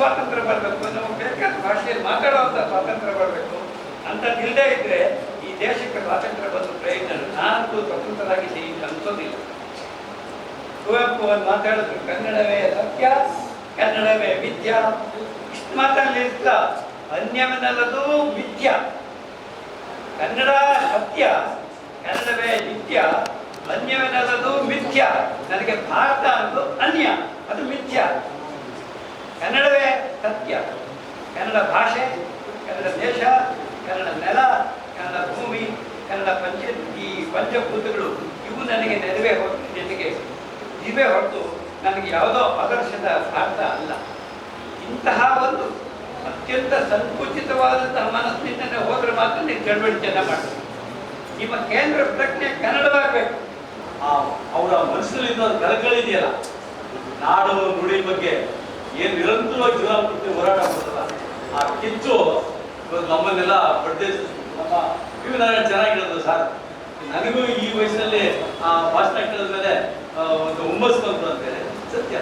ಸ್ವಾತಂತ್ರ್ಯ ಬರಬೇಕು ಅಂತ ತಿಳಿದೇ ಇದ್ರೆ ಈ ದೇಶಕ್ಕೆ ಸ್ವಾತಂತ್ರ್ಯ ಬಂದು ಪ್ರಯತ್ನ ನಾಲ್ಕು ನಾನಂತೂ ಸ್ವತಂತ್ರರಾಗಿ ಈಗ ಅನ್ಸೋದಿಲ್ಲ ಕುವೆಂಪು ಒಂದು ಮಾತಾಡಿದ್ರು, ಕನ್ನಡವೇ ಸತ್ಯ, ಕನ್ನಡವೇ ವಿದ್ಯಾ ಇಷ್ಟು ಮಾತಲ್ಲಿ ಇರ್ತ ಅನ್ಯವೆನಲ್ಲದು ವಿದ್ಯ ಕನ್ನಡ ಸತ್ಯ, ಕನ್ನಡವೇ ನಿತ್ಯ ಅನ್ಯವೆನಲ್ಲದು ಮಿಥ್ಯ. ನನಗೆ ಭಾರತ ಅನ್ನೋದು ಅನ್ಯ, ಅದು ಮಿಥ್ಯ. ಕನ್ನಡವೇ ಸತ್ಯ. ಕನ್ನಡ ಭಾಷೆ, ಕನ್ನಡ ದೇಶ, ಕನ್ನಡ ನೆಲ, ಕನ್ನಡ ಭೂಮಿ, ಕನ್ನಡ ಪಂಚ, ಈ ಪಂಚಭೂತಗಳು ಇವು ನನಗೆ ನೆರವೇ ಹೊರತು ಜೊತೆಗೆ ಇವೇ ಹೊರತು ನನಗೆ ಯಾವುದೋ ಆದರ್ಶದ ಭಾರತ ಅಲ್ಲ. ಇಂತಹ ಒಂದು ಅತ್ಯಂತ ಸಂಕುಚಿತವಾದಂತಹ ಮನಸ್ಸಿನಿಂದ ಹೋದರೆ ಮಾತ್ರ ನೀವು ಚಳವಳಿಕೆಯನ್ನು ಮಾಡ್ತೀವಿ ನಿಮ್ಮ ಕೇಂದ್ರ ಪ್ರಜ್ಞೆ ಕನ್ನಡವಾಗಬೇಕು. ಆ, ಅವರ ಮನಸ್ಸಲ್ಲಿರೋ ಇದೆಯಲ್ಲ. ನಾಡು ನುಡಿ ಬಗ್ಗೆ ಏನ್ ನಿರಂತರವಾಗಿ ಜೀವನ ಹೋರಾಟ ಮಾಡ್ತಲ್ಲ ಆ ಕಿಚ್ಚು ನಮ್ಮನ್ನೆಲ್ಲ ಬಡ್ಡೆ ನಮ್ಮ ಇವು ನಾನು ಚೆನ್ನಾಗಿ ಹೇಳಿದ್ರು ಸರ್. ನನಗೂ ಈ ವಯಸ್ಸಿನಲ್ಲಿ ಆ ಭಾಷಣ ಕೇಳಿದ ಮೇಲೆ ಒಂದು ಹುಮ್ಮಸ್ಸು ಬಂತು ಅಂತೇಳಿ ಸತ್ಯ.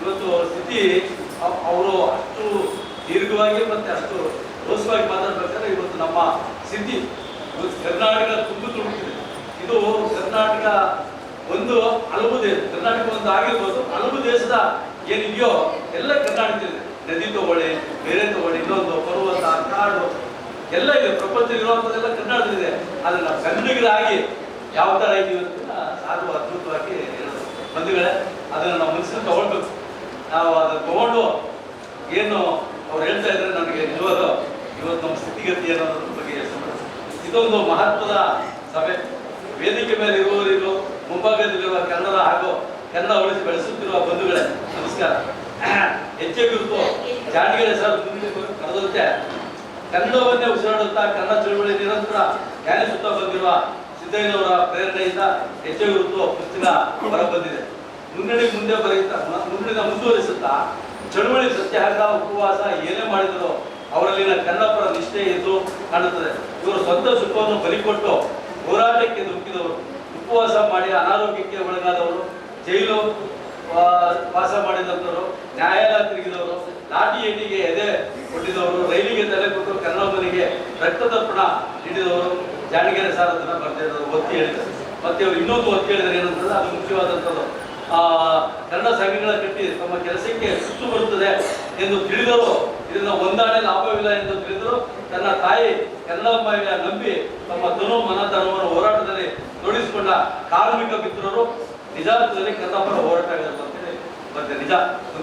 ಇವತ್ತು ಸ್ಥಿತಿ ಅವರು ಅಷ್ಟು ದೀರ್ಘವಾಗಿ ಮತ್ತೆ ಅಷ್ಟು ರೋಸವಾಗಿ ಮಾತಾಡ್ಬೇಕಾದ್ರೆ ಇವತ್ತು ನಮ್ಮ ಸ್ಥಿತಿ ಇವತ್ತು ಕರ್ನಾಟಕ ತುಂಬ ತುಂಬುತ್ತಿದೆ ಇದು ಕರ್ನಾಟಕ ಒಂದು ಹಲವು ದೇಶ. ಕರ್ನಾಟಕ ಒಂದು ಆಗಿರ್ಬೋದು. ಹಲವು ದೇಶದ ಏನಿದೆಯೋ ಎಲ್ಲ ಕರ್ನಾಟಕದಲ್ಲಿ ನದಿ ತಗೊಳ್ಳಿ ಬೇರೆ ತಗೊಳ್ಳಿ, ಇನ್ನೊಂದು ಪರ್ವತ, ಕಾಡು, ಎಲ್ಲ ಇದೆ. ಪ್ರಪಂಚ ಇರುವಂಥದ್ದೆಲ್ಲ ಕರ್ನಾಟಕದಲ್ಲಿದೆ. ಆದ್ರೆ ನಾವು ಕನ್ನಡಿಗರಾಗಿ ಯಾವ ತರ ಇದೀವಿ ಅಂತ ಸಾಧು ಅದ್ಭುತವಾಗಿ ಬಂಧುಗಳೇ, ಅದನ್ನ ನಾವು ಮನಸ್ಸಲ್ಲಿ ತಗೊಳ್ಬೇಕು. ನಾವು ಅದನ್ನ ತಗೊಂಡು ಏನು ಅವ್ರು ಹೇಳ್ತಾ ಇದ್ರೆ ನನಗೆ ನಿಜವಾದ ಇವತ್ತು ನಮ್ಮ ಸ್ಥಿತಿಗತಿ ಅನ್ನೋದ್ರ ಬಗ್ಗೆ. ಇದೊಂದು ಮಹತ್ವದ ಸಭೆ. ವೇದಿಕೆ ಮೇಲೆ ಇರುವವರಿಗೂ ಮುಂಭಾಗದಲ್ಲಿರುವ ಕನ್ನಡ ಹಾಗೂ ಕನ್ನಡ ಉಳಿಸಿ ಬೆಳೆಸುತ್ತಿರುವ ಬಂಧುಗಳೇ, ನಮಸ್ಕಾರ. ಗುರುತು ಜಾಡಿಗೆ ಸರ್ ಮುಂದೆ ಕರೆದಂತೆ ಕನ್ನಡವನ್ನೇ ಉಸಿರಾಡುತ್ತಾ ಕನ್ನಡ ಚಳುವಳಿ ನಿರಂತರ ಧ್ಯಾನಿಸುತ್ತಾ ಬಂದಿರುವ ಸಿದ್ದಯ್ಯನವರ ಪ್ರೇರಣೆಯಿಂದ ಹೆಚ್ಚೆ ಗುರುತು ಪುಸ್ತಕ ಹೊರಬಂದಿದೆ. ಮುನ್ನಡಿ ಮುಂದೆ ಬರೆಯುತ್ತಾ ಮುನ್ನಡಿನ ಮುಂದುವರಿಸುತ್ತಾ ಚಳುವಳಿ ಸತ್ಯಾಗ್ರಹ, ಉಪವಾಸ ಏನೇ ಮಾಡಿದರೂ ಅವರಲ್ಲಿನ ಕನ್ನಡಪರ ನಿಷ್ಠೆ ಎದ್ದು ಕಾಣುತ್ತದೆ. ಇವರು ಸ್ವಂತ ಸುಖವನ್ನು ಬಲಿಕೊಟ್ಟು ಹೋರಾಟಕ್ಕೆ ದುಃಖಿದವರು ಉಪವಾಸ ಮಾಡಿ ಅನಾರೋಗ್ಯಕ್ಕೆ ಒಳಗಾದವರು. ಜೈಲು ನ್ಯಾಯಾಲಯ ತಿರುಗಿದವರು ಲಾಠಿ ಏಟಿಗೆ ಎದೆ ಕೊಟ್ಟಿದವರು, ರೈಲಿಗೆ ತಲೆ ಕೊಟ್ಟು ಕನ್ನಡೊಬ್ಬನಿಗೆ ರಕ್ತದರ್ಪಣ ನೀಡಿದವರು, ಜಾಣಗೆರೆ ಸಾರ್ ಅದನ್ನ ಬರ್ತಿದ್ರು ಒತ್ತಿ ಹೇಳಿದರು. ಮತ್ತೆ ಅವರು ಇನ್ನೊಂದು ಒತ್ತಿ ಹೇಳಿದ್ದಾರೆ ಏನಂತಂದ್ರೆ ಅದು ಮುಖ್ಯವಾದಂಥದ್ದು. ಆ, ಕನ್ನಡ ಸಂಘಗಳ ಕಟ್ಟಿ ತಮ್ಮ ಕೆಲಸಕ್ಕೆ ಸುತ್ತು ಬರುತ್ತದೆ ಎಂದು ತಿಳಿದರು. ಇದರಿಂದ ಹೊಂದಾಣೆ ಲಾಭವಿಲ್ಲ ಎಂದು ತಿಳಿದರು. ತನ್ನ ತಾಯಿ ಕನ್ನಡಮ್ಮಯ್ಯ ನಂಬಿ ತಮ್ಮ ತನು ಮನಧರ್ಮವನ್ನು ಹೋರಾಟದಲ್ಲಿ ತೊಡಗಿಸಿಕೊಂಡ ಕಾರ್ಮಿಕ ಮಿತ್ರರು ನಿಜಾರ್ಥದಲ್ಲಿ ಕನ್ನಡ ಹೋರಾಟ ಅಂತೇಳಿ ಮತ್ತೆ ನಿಜ.